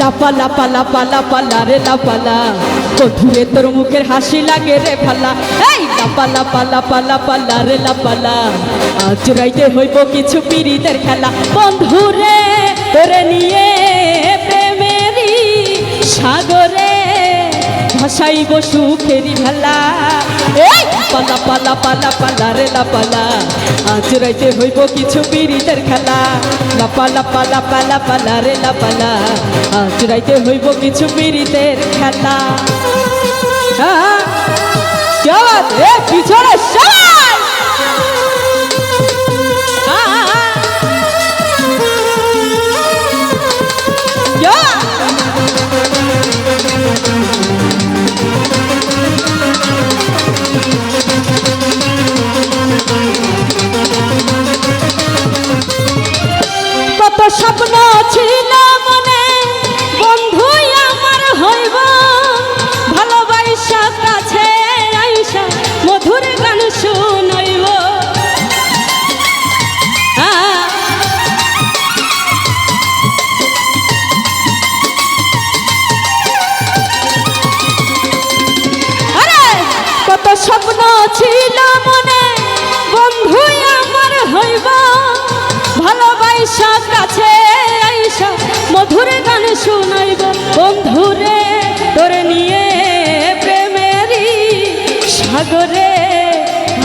লাপা লাপা লাপা লাপা লারে লাপালা কঠুরে তোর মুখের হাসি লাগে রে ফালা। এই লাপা লাপা লাপা লাপা লারে লাপালা আজ রাইতে হইব কিছু পিরিতের খেলা। বন্ধু রে, তোরে নিয়ে প্রেমেরই সাগরে ভাসাইব সুখেরি ভেলা। এই পালা পালা পালা পালা রে লাপালা আজ রাইতে হইব কিছু পিড়িতের খেলা। লাপালা পালা পালা পালা রে লাপালা আজ রাইতে হইব কিছু পিড়িতের খেলা। হ্যাঁ, হ্যাঁ। পিছনে সবাই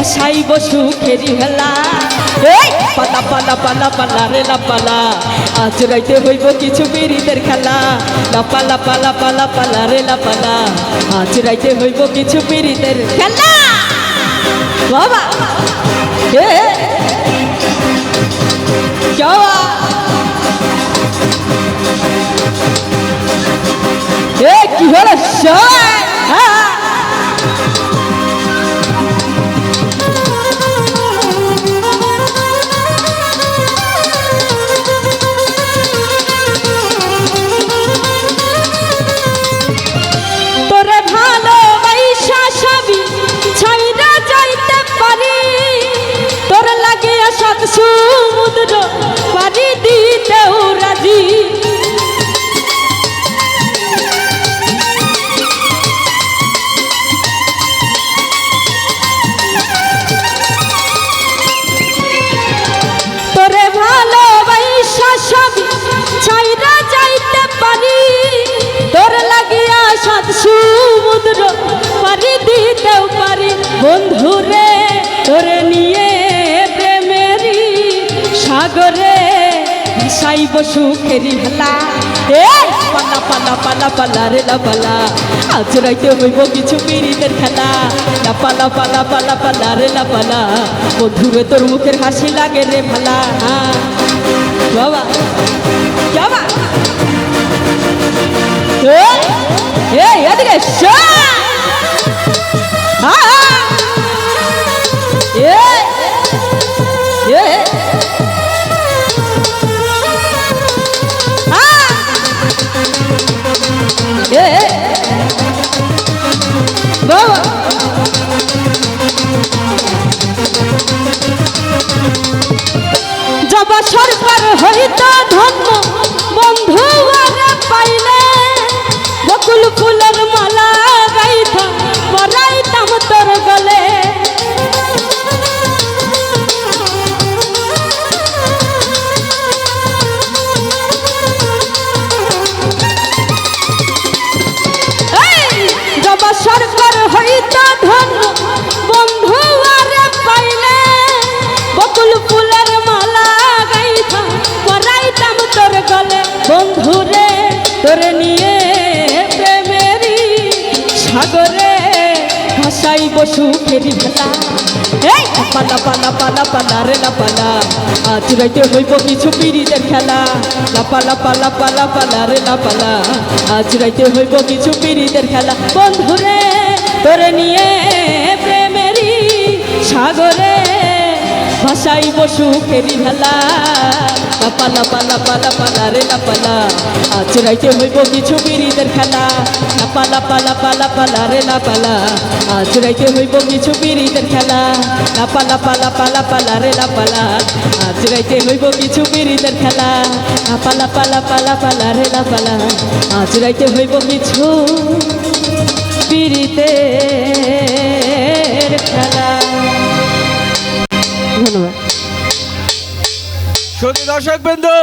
সাই বসু খেরি হেলা। পালা পালা পালা পালা রে, লা, পালা। আজ রাইতে হইব কিছু বিড়িদের খেলা। লা, পালা পালা পালা পালা রে, লা, পালা। আজ রাইতে হইব কিছু বিড়িদের খেলা। বাবা। কে যাওয়া। এ, কি হলো? সবাই সমুদ্র পারি সাগরে সাইব সুখেরি হেলা এ, পালা পালা পালা পালা রে লাপালা আজ রাইতে হইব কিছু পিরিতের খেলা। লাপালা পালা পালা পালা রে লাপালা বন্ধুরে তোর মুখের হাসি লাগে রে ভালা বাবা বাবা। এই এদিকে শা সরকার হইত ধন্য। ভাসাইব সুখের ভেলা। এই পালা পালা পালা পালা রে লা পালা আজ রাইতে হইব কিছু পিড়িদের খেলা। লা পালা পালা পালা পালা রে লা পালা আজ রাইতে হইব কিছু পিড়িদের খেলা। বন্ধুরে তোরে নিয়ে প্রেমেরই সাগরে ভাসাইব সুখের ভেলা। পালা পালা পালা পালা রে লা পালা। আজ রাইতে হইব কিছু পিড়িদের খেলা। লা পালা পালা পালা পালা রে লা পালা। আজ রাইতে হইব কিছু পিড়িদের খেলা। লা পালা পালা পালা পালা রে লা পালা। আজ রাইতে হইব কিছু পিড়িদের খেলা। লা পালা পালা পালা পালা রে লা পালা। আজ রাইতে হইব কিছু পিড়িতের দর্শক বিন্দু।